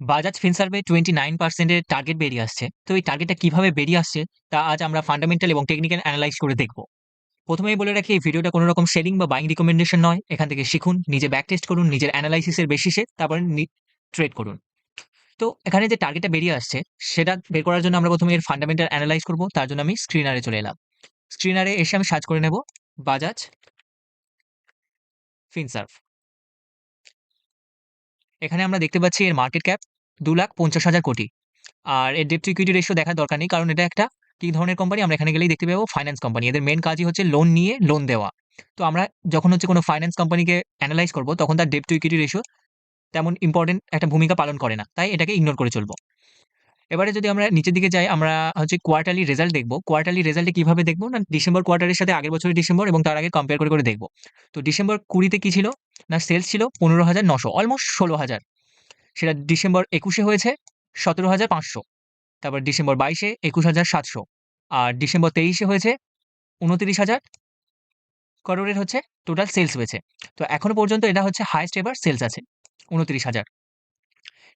বাজাজ ফিনসার্ভে twenty nine পার্সেন্টের target বেরিয়ে আসছে। তো এই টার্গেটটা কীভাবে বেরিয়ে আসছে তা আজ আমরা ফান্ডামেন্টাল এবং টেকনিক্যাল অ্যানালাইজ করে দেখব। প্রথমেই বলে রাখি, এই ভিডিওটা কোনো রকম শেডিং বা বাইং রিকমেন্ডেশন নয়। এখান থেকে শিখুন, নিজে ব্যাক টেস্ট করুন, নিজের অ্যানালাইসিসের বেসিসে তারপরে ট্রেড করুন। তো এখানে যে টার্গেটটা বেরিয়ে আসছে, সেটা বের করার জন্য আমরা প্রথমে এর ফান্ডামেন্টাল অ্যানালাইজ করব, তার জন্য আমি স্ক্রিনারে চলে এলাম। স্ক্রিনারে এসে আমি সার্চ করে নেব বাজাজ ফিনসার্ভ এখানে আমরা দেখতে পাচ্ছি এর মার্কেট ক্যাপ দু লাখ পঞ্চাশ হাজার কোটি। আর এর ডেপ্ট ইকুইটি রেশিও দেখার দরকার নেই, কারণ এটা একটা কি ধরনের কোম্পানি আমরা এখানে গেলেই দেখতে পাবো ফাইন্যান্স কোম্পানি এদের মেন কাজই হচ্ছে লোন নিয়ে লোন দেওয়া। তো আমরা যখন হচ্ছে কোনো ফাইন্যান্স কোম্পানিকে অ্যানালাইজ করব, তখন তার ডেপ্ট ইকুইটি রেশিও তেমন ইম্পর্টেন্ট একটা ভূমিকা পালন করে না। তাই এটাকে ইগনোর করে চলবো। এবারে যদি আমরা নিচের দিকে যাই, আমরা হচ্ছে কোয়ার্টারলি রেজাল্ট দেখব। কোয়ার্টারলি রেজাল্টে কীভাবে দেখব? না ডিসেম্বর কোয়ার্টারের সাথে আগের বছরের ডিসেম্বর এবং তার আগে কম্পেয়ার করে করে দেখব। তো ডিসেম্বর কুড়িতে কি ছিল? না সেলস ছিল পনেরো হাজার নশো অলমোস্ট ষোলো হাজার। সেটা ডিসেম্বর একুশে হয়েছে, সতেরো হাজার পাঁচশো। তারপর ডিসেম্বর বাইশে একুশ হাজার সাতশো। আর ডিসেম্বর তেইশে হয়েছে, উনত্রিশ হাজার। করোড়ের হচ্ছে টোটাল সেলস হয়েছে। তো এখনও পর্যন্ত এটা হচ্ছে হাইস্ট এবার সেলস আছে, উনত্রিশ হাজার।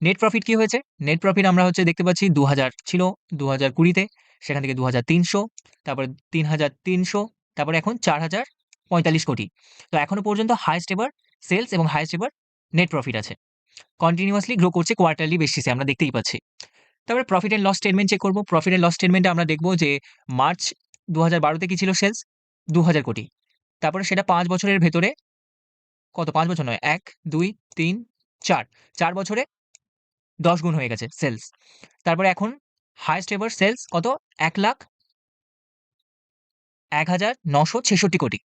নেট প্রফিট কি হয়েছে? নেট প্রফিট আমরা হচ্ছে দেখতে পাচ্ছি দু হাজার ছিল, দু হাজার কুড়িতে, সেখান থেকে দু হাজার তিনশো, তারপরে তিন হাজার তিনশো, তারপরে এখন চার হাজার পঁয়তাল্লিশ কোটি। তো এখনও পর্যন্ত হাইস্ট এবার সেলস এবং হাইস্ট এবার নেট প্রফিট আছে। কন্টিনিউয়াসলি গ্রো করছে কোয়ার্টারলি বেসিসে আমরা দেখতেই পাচ্ছি। তারপরে profit and loss statement check করব। প্রফিট অ্যান্ড লস স্টেটমেন্টে আমরা দেখব যে মার্চ দু হাজার বারোতে কি ছিল সেলস দু হাজার কোটি। তারপরে সেটা পাঁচ বছরের ভেতরে কত? পাঁচ বছর নয়, এক, দুই, তিন, চার। চার বছরে দশ গুণ হয়ে গেছে সেলস তারপরে এখন হাইস্ট এভার সেলস কত? এক লাখ এক হাজার নশো ছেষট্টি কোটি।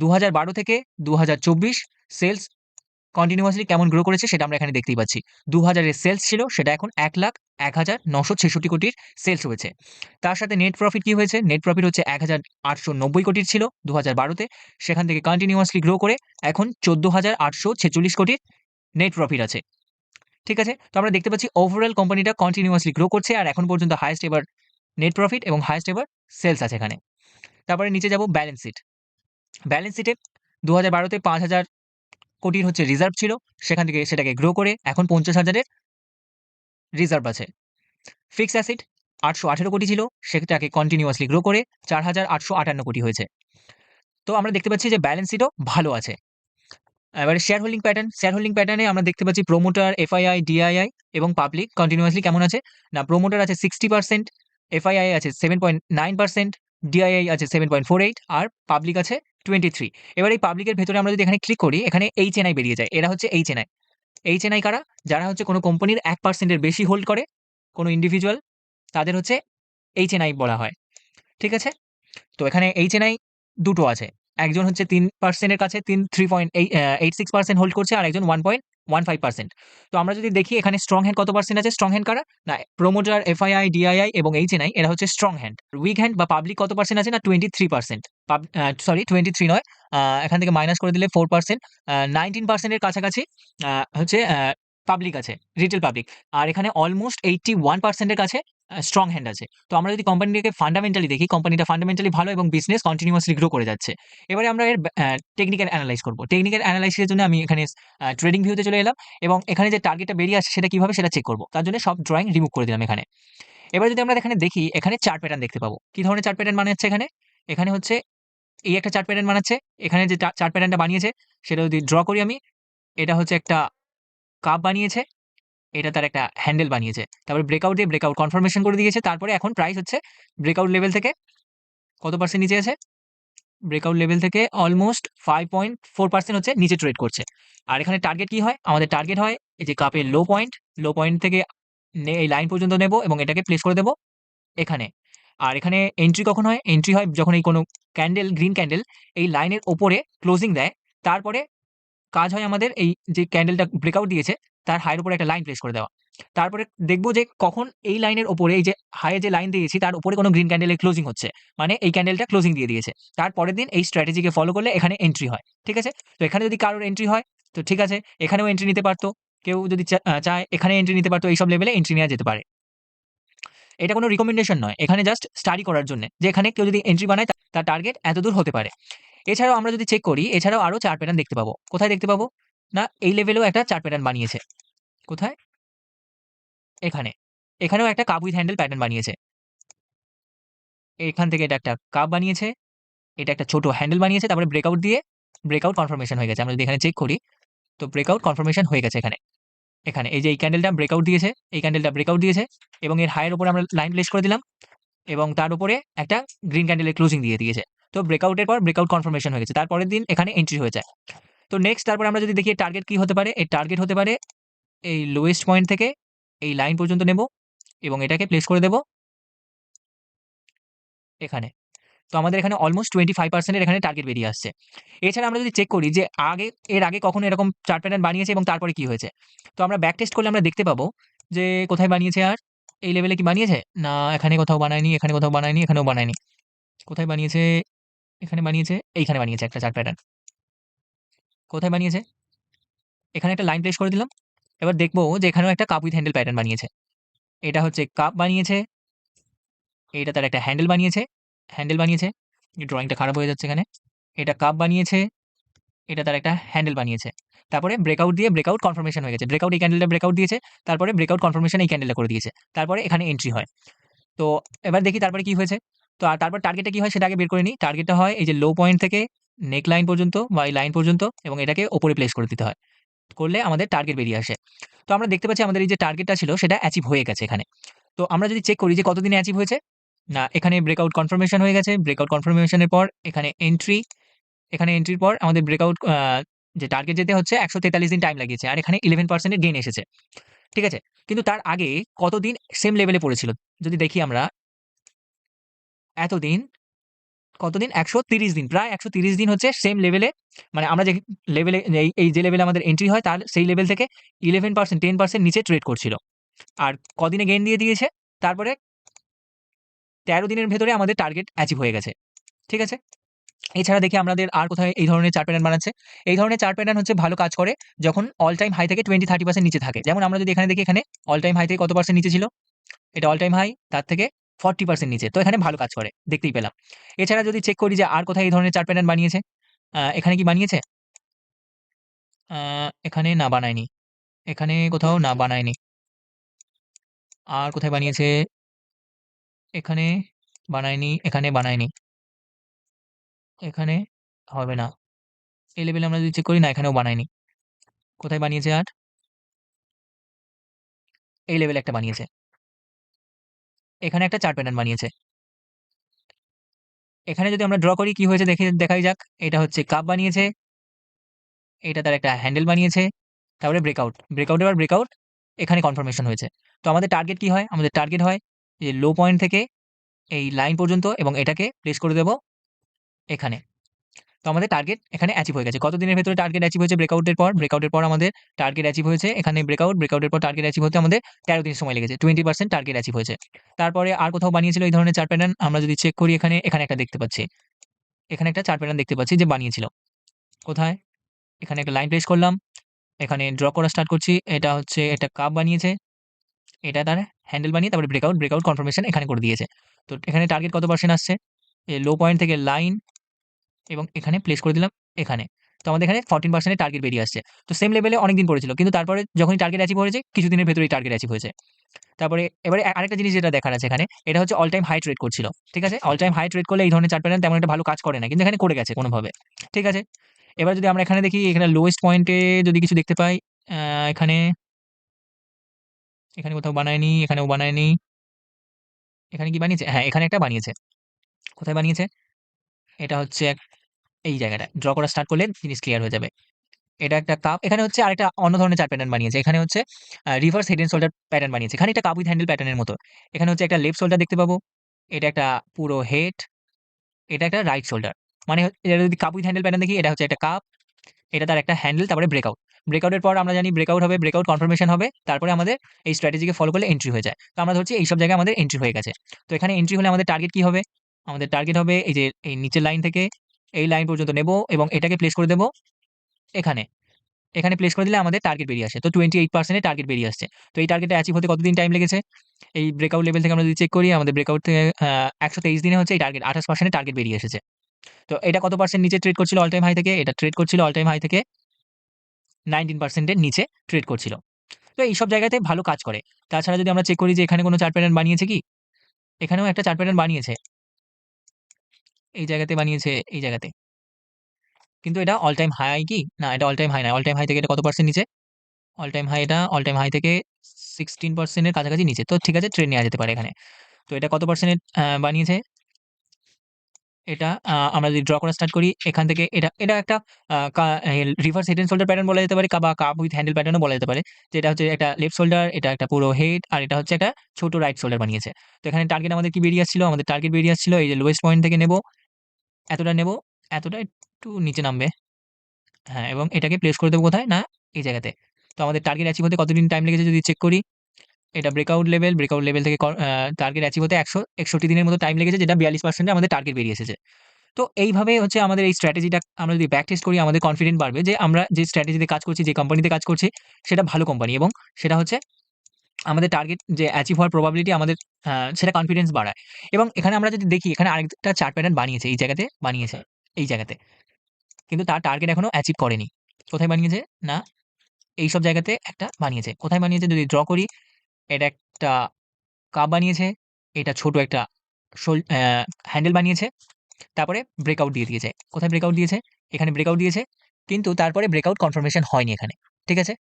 দু হাজার বারো থেকে দু হাজার চব্বিশ সেলস কন্টিনিউয়াসলি কেমন গ্রো করেছে সেটা আমরা এখানে দেখতেই পাচ্ছি। দু হাজারের সেলস ছিল, সেটা এখন এক লাখ এক হাজার নশো ছেষট্টি কোটির সেলস হয়েছে। তার সাথে নেট প্রফিট কি হয়েছে? নেট প্রফিট হচ্ছে এক হাজার আটশো নব্বই কোটির ছিল দু হাজার বারোতে সেখান থেকে কন্টিনিউয়াসলি গ্রো করে এখন চোদ্দ হাজার আটশো ছেচল্লিশ কোটির নেট প্রফিট আছে। ঠিক আছে? তো আমরা দেখতে পাচ্ছি ওভারঅল কোম্পানিটা কন্টিনিউয়াসলি গ্রো করছে আর এখন পর্যন্ত হাইস্ট এবার নেট প্রফিট এবং হাইস্ট এবার সেলস আছে এখানে। তারপরে নিচে যাব ব্যালেন্স শিট ব্যালেন্স শিটে দু হাজার বারোতে পাঁচ হাজার কোটির হচ্ছে রিজার্ভ ছিল, সেখান থেকে সেটাকে গ্রো করে এখন পঞ্চাশ হাজারের রিজার্ভ আছে। ফিক্স অ্যাসিড আটশো আঠেরো কোটি ছিল, সেটাকে কন্টিনিউয়াসলি গ্রো করে চার হাজার আটশো আটান্ন কোটি হয়েছে। তো আমরা দেখতে পাচ্ছি যে ব্যালেন্স শিটও ভালো আছে। এবারে share holding pattern share holding প্যাটার্নে আমরা দেখতে পাচ্ছি প্রোমোটার এফআইআই ডিআইআই এবং পাবলিক কন্টিনিউয়াসলি কেমন আছে? না প্রোমোটার আছে সিক্সটি পার্সেন্ট এফআইআই আছে seven point nine percent DII আছে সেভেন পয়েন্ট ফোর এইট আর পাবলিক আছে টোয়েন্টি থ্রি। এবার এই পাবলিকের ভেতরে আমরা যদি এখানে ক্লিক করি, এখানে এইচ এনআই বেরিয়ে যায়। এরা হচ্ছে এইচ এনআই এইচ এনআই কারা? যারা হচ্ছে কোনো কোম্পানির এক পার্সেন্টের বেশি হোল্ড করে, কোনো ইন্ডিভিজুয়াল তাদের হচ্ছে এইচ এনআই বলা হয়। ঠিক আছে? তো এখানে এইচ এনআই দুটো আছে। একজন হচ্ছে তিন পার্সেন্টের কাছে, তিন three point eight six percent hold করছে আর একজন one point one five percent তো আমরা যদি দেখি এখানে স্ট্রং হ্যান্ড কত পার্সেন্ট আছে? স্ট্রং হ্যান্ড কারা? না প্রোমোটার এফআইআই ডিআইআই এবং এইচ এনআই এরা হচ্ছে স্ট্রং হ্যান্ড উইক হ্যান্ড বা পাবলিক কত পার্সেন্ট আছে? না twenty three percent sorry twenty three নয়। এখান থেকে মাইনাস করে দিলে ফোর পার্সেন্ট নাইনটিন পার্সেন্টের কাছাকাছি হচ্ছে পাবলিক আছে রিটেল পাবলিক আর এখানে অলমোস্ট এইটটি ওয়ান পার্সেন্টের কাছে স্ট্রং হ্যান্ড আছে। তো আমরা যদি কোম্পানিটাকে ফান্ডামেন্টালি দেখি কোম্পানিটা ফান্ডামেন্টালি ভালো এবং বিজনেস কন্টিনিউয়াসলি গ্রো করে যাচ্ছে। এবারে আমরা এর টেকনিক্যাল অ্যানালাইজ করব। টেকনিক্যাল অ্যানালাইসিসের জন্য আমি এখানে ট্রেডিং ভিউতে চলে এলাম এবং এখানে যে টার্গেটটা বেরিয়ে আসছে সেটা কীভাবে সেটা চেক করব। তার জন্য সব ড্রয়িং রিমুভ করে দিলাম এখানে। এবার যদি আমরা এখানে দেখি, এখানে চার প্যাটার্ন দেখতে পাবো। কী ধরনের চার প্যাটার্ন মানে হচ্ছে এখানে? এখানে হচ্ছে, এই একটা চার প্যাটার্ন বানাচ্ছে। এখানে যে চার প্যাটার্নটা বানিয়েছে, সেটা যদি ড্র করি আমি, এটা হচ্ছে একটা কাপ বানিয়েছে। এটা তার একটা হ্যান্ডেল বানিয়েছে। তারপরে ব্রেকআউট দিয়ে ব্রেকআউট কনফার্মেশন করে দিয়েছে। তারপরে এখন প্রাইস হচ্ছে ব্রেকআউট লেভেল থেকে কত পার্সেন্ট নিচে আছে? ব্রেকআউট লেভেল থেকে almost five point four percent হচ্ছে নিচে ট্রেড করছে। আর এখানে টার্গেট কি হয়? আমাদের টার্গেট হয় এই যে কাপের লো পয়েন্ট লো পয়েন্ট থেকে এই লাইন পর্যন্ত নেব এবং এটাকে প্লেস করে দেব এখানে। আর এখানে এন্ট্রি কখন হয়? এন্ট্রি হয় যখন এই কোনো ক্যান্ডেল গ্রিন ক্যান্ডেল এই লাইনের ওপরে ক্লোজিং দেয়। তারপরে কাজ হয় আমাদের এই যে ক্যান্ডেলটা ব্রেকআউট দিয়েছে, তার হাইয়ের উপরে একটা লাইন প্লেস করে দেওয়া। তারপরে দেখব যে কখন এই লাইনের ওপরে এই যে হাইয়ে যে লাইন দিয়েছি, তার উপরে কোনো গ্রিন ক্যান্ডেলের ক্লোজিং হচ্ছে। মানে এই ক্যান্ডেলটা ক্লোজিং দিয়ে দিয়েছে। তারপরের দিন এই স্ট্র্যাটেজিকে ফলো করলে এখানে এন্ট্রি হয়। ঠিক আছে? তো এখানে যদি কারোর এন্ট্রি হয়, তো ঠিক আছে, এখানেও এন্ট্রি নিতে পারতো। কেউ যদি চায়, এখানে এন্ট্রি নিতে পারতো। এইসব লেভেলে এন্ট্রি নেওয়া যেতে পারে। এটা কোনো রিকমেন্ডেশন নয়। এখানে জাস্ট স্টাডি করার জন্য। যে এখানে কেউ যদি এন্ট্রি বানায়, তার টার্গেট এত দূর হতে পারে। এছাড়াও আমরা যদি চেক করি, এছাড়াও আরও চার প্যাটার্ন দেখতে পাবো। কোথায় দেখতে পাবো? না, এই লেভেলেও একটা চার প্যাটার্ন বানিয়েছে। কোথায়? এখানে। এখানেও একটা কাপ উইথ হ্যান্ডেল প্যাটার্ন বানিয়েছে। এখান থেকে এটা একটা কাপ বানিয়েছে। এটা একটা ছোট হ্যান্ডেল বানিয়েছে। তারপরে ব্রেকআউট দিয়ে ব্রেকআউট কনফার্মেশন হয়ে গেছে। আমরা যদি এখানে চেক করি, তো ব্রেকআউট কনফার্মেশন হয়ে গেছে এখানে। এখানে এই যে এই ক্যান্ডেলটা ব্রেকআউট দিয়েছে, এই ক্যান্ডেলটা ব্রেকআউট দিয়েছে এবং এর হাইয়ের উপরে আমরা লাইন প্লেস করে দিলাম এবং তার উপরে একটা গ্রিন ক্যান্ডেলের ক্লোজিং দিয়ে দিয়েছে। তো ব্রেকআউটের পর ব্রেকআউট কনফার্মেশন হয়ে গেছে। তারপরের দিন এখানে এন্ট্রি হয়ে যায়। তো নেক্সট তারপরে আমরা যদি দেখি টার্গেট কি হতে পারে? এই টার্গেট হতে পারে এই লোয়েস্ট পয়েন্ট থেকে এই লাইন পর্যন্ত নেব এবং এটাকে প্লেস করে দেব এখানে। তো আমাদের এখানে অলমোস্ট টোয়েন্টি ফাইভ পার্সেন্টের এখানে টার্গেট বেরিয়ে আসছে। এছাড়া আমরা যদি চেক করি যে আগে, এর আগে কখনো এরকম চার্ট প্যাটার্ন বানিয়েছে এবং তারপরে কি হয়েছে? তো আমরা ব্যাক টেস্ট করলে আমরা দেখতে পাবো যে কোথায় বানিয়েছে আর? এই লেভেলে কি বানিয়েছে? না, এখানে কোথাও বানায়নি, এখানে কোথাও বানায়নি, এখানেও বানায়নি। কোথায় বানিয়েছে? এখানে বানিয়েছে, এইখানে বানিয়েছে একটা চার্ট প্যাটার্ন কোথায় বানিয়েছে? এখানে একটা লাইন প্লেস করে দিলাম। এবার দেখব যে এখানেও একটা কাপ উইথ হ্যান্ডেল প্যাটার্ন বানিয়েছে। এটা হচ্ছে কাপ বানিয়েছে এটা তার একটা হ্যান্ডেল বানিয়েছে হ্যান্ডেল বানিয়েছে ড্রয়িংটা খারাপ হয়ে যাচ্ছে এখানে। এটা কাপ বানিয়েছে, এটা তার একটা হ্যান্ডেল বানিয়েছে। তারপরে ব্রেকআউট দিয়ে ব্রেকআউট কনফার্মেশন হয়ে গেছে। ব্রেকআউট এই ক্যান্ডেলটা ব্রেকআউট দিয়েছে, তারপরে ব্রেকআউট কনফার্মেশন এই ক্যান্ডেলটা করে দিয়েছে। তারপরে এখানে এন্ট্রি হয়। তো এবার দেখি তারপরে কি হয়েছে? তো আর তারপর টার্গেটটা কি হয় সেটা আগে বের করে নিই। টার্গেটটা হয় এই যে লো পয়েন্ট থেকে নেক লাইন পর্যন্ত বা এই লাইন পর্যন্ত এবং এটাকে ওপরে প্লেস করে দিতে হয়। করলে আমাদের টার্গেট বেরিয়ে আসে। তো আমরা দেখতে পাচ্ছি আমাদের এই যে টার্গেটটা ছিল সেটা অ্যাচিভ হয়ে গেছে এখানে। তো আমরা যদি চেক করি যে কতদিনে অ্যাচিভ হয়েছে? না, এখানে ব্রেকআউট কনফার্মেশন হয়ে গেছে। ব্রেকআউট কনফার্মেশনের পর এখানে এন্ট্রি এখানে এন্ট্রির পর আমাদের ব্রেকআউট যে টার্গেট যেতে হচ্ছে একশো তেতাল্লিশ দিন টাইম লাগিয়েছে। আর এখানে ইলেভেন পার্সেন্টের গেন এসেছে। ঠিক আছে? কিন্তু তার আগে কতদিন সেম লেভেলে পড়েছিল? যদি দেখি আমরা এতদিন? কতদিন? একশো তিরিশ দিন। প্রায় একশো তিরিশ দিন হচ্ছে সেম লেভেলে মানে আমরা যে লেভেলে এই যে লেভেলে আমাদের এন্ট্রি হয়, তার সেই লেভেল থেকে ইলেভেন পার্সেন্ট টেন পার্সেন্ট নিচে ট্রেড করছিল। আর কদিনে গেন দিয়ে দিয়েছে? তারপরে তেরো দিনের ভেতরে আমাদের টার্গেট অ্যাচিভ হয়ে গেছে। ঠিক আছে? এছাড়া দেখি আমাদের আর কোথায় এই ধরনের চার প্যাটার্ন বানাচ্ছে। এই ধরনের চার প্যাটার্ন হচ্ছে ভালো কাজ করে যখন অল টাইম হাই থেকে টোয়েন্টি থার্টি পার্সেন্ট নিচে থাকে। যেমন আমরা যদি এখানে দেখি, এখানে অল টাইম হাই থেকে কত পার্সেন্ট নিচে ছিল? এটা অল টাইম হাই তার থেকে ফর্টি পার্সেন্ট নিচে। তো এখানে ভালো কাজ করে, দেখতেই পেলাম। এছাড়া যদি চেক করি যে আর কোথায় এই ধরনের চার প্যাটার্ন বানিয়েছে এখানে কি বানিয়েছে? এখানে না বানায়নি। এখানে কোথাও না বানায়নি। আর কোথায় বানিয়েছে? এখানে বানায়নি এখানে বানায়নি। এখানে হবে না। এই লেভেলে আমরা যদি চেক করি, না, এখানেও বানায়নি। কোথায় বানিয়েছে আর? এই লেভেলে একটা বানিয়েছে। এখানে একটা চার প্যাটার্ন বানিয়েছে। এখানে যদি আমরা ড্র করি, কি হয়েছে দেখে, দেখাই যাক। এটা হচ্ছে কাপ বানিয়েছে। এটা তার একটা হ্যান্ডেল বানিয়েছে। তারপরে ব্রেকআউট ব্রেকআউট এবার ব্রেকআউট এখানে কনফার্মেশন হয়েছে। তো আমাদের টার্গেট কি হয়? আমাদের টার্গেট হয় যে লো পয়েন্ট থেকে এই লাইন পর্যন্ত এবং এটাকে প্লেস করে দেব এখানে। তো আমাদের টার্গেট এখানে অ্যাচিভ হয়ে গেছে। কত দিনের ভেতরে টার্গেট অ্যাচিভ হয়েছে ব্রেকআউটের পর? ব্রেকআউটের পর আমাদের টার্গেট অ্যাচিভ হয়েছে, এখানে ব্রেকআউট ব্রেকআউটের পর টার্গেট অ্যাচিভ হতে আমাদের তেরো দিন সময় লেগেছে টোয়েন্টি পার্সেন্ট টার্গেট অ্যাচিভ হয়েছে। তারপরে আর কোথাও বানিয়েছিল এই ধরনের চার প্যাটার্ন আমরা যদি চেক করি এখানে এখানে একটা দেখতে পাচ্ছি। এখানে একটা চার প্যাটার্ন দেখতে পাচ্ছি যে বানিয়েছিল। কোথায়? এখানে একটা লাইন প্লেস করলাম। এখানে ড্র করা স্টার্ট করছি। এটা হচ্ছে একটা কাপ বানিয়েছে। এটা তার হ্যান্ডেল বানিয়ে তারপরে ব্রেকআউট ব্রেকআউট কনফার্মেশন এখানে করে দিয়েছে। তো এখানে টার্গেট কত পার্সেন্ট আসছে? লো পয়েন্ট থেকে লাইন এবং এখানে প্লেস করে দিলাম এখানে। তো আমাদের এখানে ফর্টিন পার্সেন্টের টার্গেট বেরিয়ে আসছে। তো সেম লেভেলে অনেকদিন পড়েছিল, কিন্তু তারপরে যখনই টার্গেট অ্যাচিভ হয়েছে, কিছুদিনের ভেতরেই টার্গেট অ্যাচিভ হয়েছে। তারপরে এবারে আরেকটা জিনিস যেটা দেখার আছে এখানে, এটা হচ্ছে অল টাইম হাই ট্রেড করছিল, ঠিক আছে? অল টাইম হাই ট্রেড করলে এই ধরনের চার প্যাটার্ন তেমন একটা ভালো কাজ করে না, কিন্তু এখানে করে গেছে কোনোভাবে, ঠিক আছে? এবার যদি আমরা এখানে দেখি, এখানে লোয়েস্ট পয়েন্টে যদি কিছু দেখতে পাই এখানে এখানে কোথাও বানায়নি, এখানেও বানায়নি, এখানে কি বানিয়েছে? হ্যাঁ এখানে একটা বানিয়েছে। কোথায় বানিয়েছে? এটা হচ্ছে এই জায়গাটায় ড্র করা স্টার্ট করলে জিনিস ক্লিয়ার হয়ে যাবে। এটা একটা কাপ এখানে হচ্ছে আরেকটা অন্য ধরনের চার প্যাটার্ন বানিয়েছে। এখানে হচ্ছে reverse head and shoulder pattern বানিয়েছে। এখানে একটা কাপ উইথ হ্যান্ডেল প্যাটার্নের মতো। এখানে হচ্ছে একটা লেফট শোল্ডার দেখতে পাবো। এটা একটা পুরো হেড এটা একটা রাইট শোল্ডার মানে এটা যদি কাপ উইথ হ্যান্ডেল প্যাটার্ন দেখি, এটা হচ্ছে একটা কাপ এটা তার একটা হ্যান্ডেল তারপরে ব্রেকআউট ব্রেকআউটের পর আমরা জানি ব্রেকআউট হবে ব্রেকআউট কনফার্মেশন হবে, তারপরে আমাদের এই স্ট্র্যাটেজিকে ফলো করলে এন্ট্রি হয়ে যায়। তো আমরা ধরছি এইসব জায়গায় আমাদের এন্ট্রি হয়ে গেছে। তো এখানে এন্ট্রি হলে আমাদের টার্গেট কি হবে? আমাদের টার্গেট হবে এই যে, এই নিচের লাইন থেকে এই লাইন পর্যন্ত নেব এবং এটাকে প্লেস করে দেব এখানে। এখানে প্লেস করে দিলে আমাদের টার্গেট বেরিয়ে আসে। তো টোয়েন্টি এইট পার্সেন্টের টার্গেট বেরিয়ে আসছে। তো এই টার্গেটটা অ্যাচিভ হতে কতদিন টাইম লেগেছে? এই ব্রেকআউট লেভেল থেকে আমরা যদি চেক করি, আমাদের ব্রেকআউট থেকে একশো তেইশ দিনে হচ্ছে এই টার্গেট আঠাশ পার্সেন্টের টার্গেট বেরিয়ে এসেছে। তো এটা কত পার্সেন্ট নিচে ট্রেড করছিল অল টাইম হাই থেকে? এটা ট্রেড করছিল অল টাইম হাই থেকে নাইনটিন পার্সেন্টের নিচে ট্রেড করছিল। তো এইসব জায়গাতে ভালো কাজ করে। তাছাড়া যদি আমরা চেক করি যে এখানে কোনো চার্ট প্যাটার্ন বানিয়েছে কি? এখানেও একটা চার্ট প্যাটার্ন বানিয়েছে। এই জায়গাতে বানিয়েছে এই জায়গাতে। কিন্তু এটা অল টাইম হাই কি? না এটা অল টাইম হাই না। অল টাইম হাই থেকে এটা কত পার্সেন্ট নিচে? অল টাইম হাই এটা অল টাইম হাই থেকে সিক্সটিন পার্সেন্টের কাছাকাছি নিচে। তো ঠিক আছে ট্রেড নেওয়া যেতে পারে এখানে। তো এটা কত পার্সেন্টের বানিয়েছে? এটা আমরা যদি ড্র করা স্টার্ট করি এখান থেকে এটা এটা একটা reverse head and shoulder pattern বলা যেতে পারে বা কাপ উইথ হ্যান্ডেল প্যাটার্নও বলা যেতে পারে। যেটা হচ্ছে একটা লেফট শোল্ডার, এটা একটা পুরো হেড আর এটা হচ্ছে একটা ছোট রাইট শোল্ডার বানিয়েছে। তো এখানে টার্গেট আমাদের কি বেরিয়ে আসছিল? আমাদের টার্গেট বেরিয়ে আসছিল এই যে লোয়েস্ট পয়েন্ট থেকে নেব, এতটা নেব, এতটা একটু নিচে নামবে। হ্যাঁ, এবং এটাকে প্লেস করে দেবো কোথায়? না এই জায়গাতে। তো আমাদের টার্গেট অ্যাচিভ হতে কতদিন টাইম লেগেছে যদি চেক করি? এটা ব্রেকআউট লেভেল, ব্রেকআউট লেভেল থেকে টার্গেট অ্যাচিভ হতে ১৬১ দিনের মতো টাইম লেগেছে যেটা ৪২% এ আমাদের টার্গেট বেরিয়ে এসেছে। তো এইভাবে হচ্ছে আমাদের এই স্ট্র্যাটেজিটা আমরা যদি ব্যাক টেস্ট করি আমাদের কনফিডেন্ট বাড়বে যে আমরা যে স্ট্র্যাটেজিতে কাজ করছি, যে কোম্পানিতে কাজ করছি সেটা ভালো কোম্পানি এবং সেটা হচ্ছে আমাদের টার্গেট যে অ্যাচিভ হওয়ার প্রবাবিলিটি আমাদের সেটা কনফিডেন্স বাড়ায়। এবং এখানে আমরা যদি দেখি এখানে আরেকটা চার্ট প্যাটার্ন বানিয়েছে এই জায়গাতে বানিয়েছে, এই জায়গাতে। কিন্তু তার টার্গেট এখনও অ্যাচিভ করেনি। কোথায় বানিয়েছে? না এই সব জায়গাতে একটা বানিয়েছে। কোথায় বানিয়েছে? যদি ড্র করি এটা একটা কাপ বানিয়েছে, এটা ছোট একটা শোল হ্যান্ডেল বানিয়েছে। তারপরে ব্রেকআউট দিয়ে দিয়েছে। কোথায় ব্রেকআউট দিয়েছে? এখানে ব্রেকআউট দিয়েছে। কিন্তু তারপরে ব্রেকআউট কনফার্মেশন হয়নি এখানে। ঠিক আছে?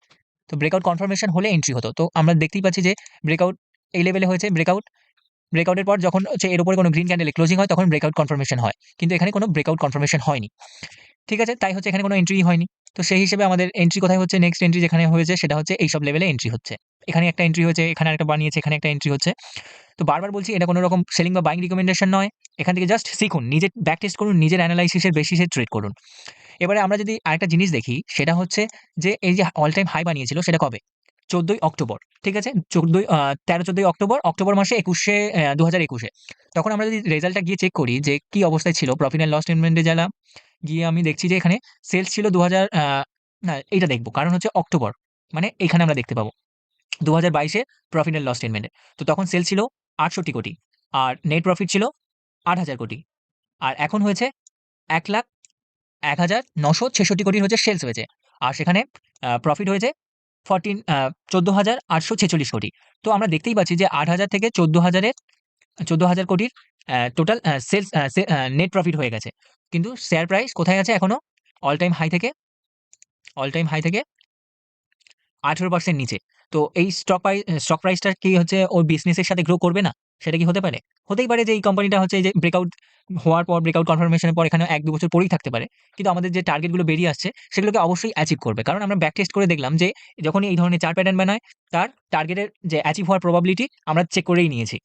তো ব্রেকআউট কনফার্মেশন হলে এন্ট্রি হতো। তো আমরা দেখতেই পাচ্ছি যে ব্রেকআউট এই লেভেলে হয়েছে ব্রেকআউট। ব্রেকআউটের পর যখন হচ্ছে এর উপরে কোনো গ্রিন ক্যান্ডেলে ক্লোজিং হয় তখন ব্রেকআউট কনফার্মেশন হয়। কিন্তু এখানে কোনো ব্রেকআউট কনফার্মেশন হয়নি। ঠিক আছে? তাই হচ্ছে এখানে কোনো এন্ট্রি হয়নি। তো সেই হিসেবে আমাদের এন্ট্রি কোথায় হচ্ছে? নেক্সট এন্ট্রি যেখানে হয়েছে সেটা হচ্ছে এইসব লেভেলে এন্ট্রি হচ্ছে। এখানে একটা এন্ট্রি হয়েছে, এখানে আরেকটা বানিয়েছে, এখানে একটা এন্ট্রি হচ্ছে। তো বারবার বলছি এটা কোনো রকম সেলিং বা বাইং রিকমেন্ডেশন নয়। এখান থেকে জাস্ট শিখুন। নিজে ব্যাক টেস্ট করুন, নিজের এনালাইসিস এর বেসিসে ট্রেড করুন। এবারে আমরা যদি আরেকটা জিনিস দেখি সেটা হচ্ছে যে এই যে অল টাইম হাই বানিয়েছিল সেটা কবে? ১৪ই অক্টোবর। ঠিক আছে? ১৪ই তেরো ১৩-১৪ই অক্টোবর, অক্টোবর মাসে একুশে দু হাজার একুশে তখন আমরা যদি রেজাল্টটা গিয়ে চেক করি যে কি অবস্থায় ছিল প্রফিট অ্যান্ড লস স্টেটমেন্টে গেলাম। গিয়ে আমি দেখছি যে এখানে সেলস ছিল দু হাজার না এইটা দেখব কারণ হচ্ছে অক্টোবর। মানে এখানে আমরা দেখতে পাবো। ২০২২ এ প্রফিট অ্যান্ড লস স্টেটমেন্টে। তো তখন সেল ছিল ৬৮ কোটি। আর নেট প্রফিট ছিল ৮০০০ কোটি। আর এখন হয়েছে ১,০১,৯৬৬ কোটির হচ্ছে সেলস হয়েছে। আর সেখানে প্রফিট হয়েছে 14 আ ১৪,৮৪৬ কোটি। তো আমরা দেখতেই পাচ্ছি যে ৮০০০ থেকে চোদ্দ হাজারের চোদ্দ হাজার কোটির টোটাল সেলস নেট প্রফিট হয়ে গেছে। কিন্তু শেয়ার প্রাইস কোথায় আছে এখনও অল টাইম হাই থেকে অল টাইম হাই থেকে ১৮% নিচে। তো এই স্টক প্রাইস স্টক প্রাইসটা কি হচ্ছে ওই বিজনেসের সাথে গ্রো করবে না? সেটা কি হতে পারে? হতেই পারে যে এই কোম্পানিটা হচ্ছে এই যে ব্রেকআউট হওয়ার পর ব্রেকআউট কনফার্মেশন এর পর এখানে ১-২ বছর পরেই থাকতে পারে। কিন্তু আমাদের যে টার্গেটগুলো বেরিয়ে আসছে সেগুলোকে অবশ্যই অ্যাচিভ করবে। কারণ আমরা ব্যাক টেস্ট করে দেখলাম যে যখনই এই ধরনের চার প্যাটার্ন বানায় তার টার্গেটের যে অ্যাচিভ হওয়ার প্রবাবিলিটি আমরা চেক করেই নিয়েছি।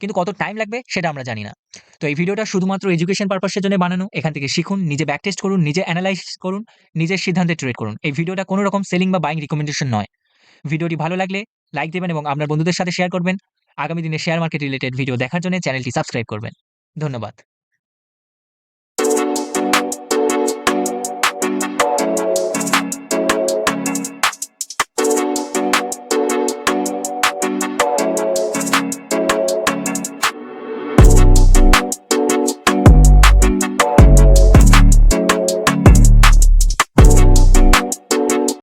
কিন্তু কত টাইম লাগবে সেটা আমরা জানি না। তো এই ভিডিওটা শুধুমাত্র এডুকেশন পারপাসের জন্য বানানো। এখান থেকে শিখুন, নিজে ব্যাক টেস্ট করুন, নিজে এনালাইসিস করুন, নিজের সিদ্ধান্তে ট্রেড করুন। এই ভিডিওটা কোনো রকম সেলিং বা বাইং রিকমেন্ডেশন নয়। ভিডিওটি ভালো লাগলে লাইক দিবেন এবং আপনার বন্ধুদের সাথে শেয়ার করবেন। আগামী দিনে শেয়ার মার্কেট রিলেটেড ভিডিও দেখার জন্য চ্যানেলটি সাবস্ক্রাইব করবেন। ধন্যবাদ।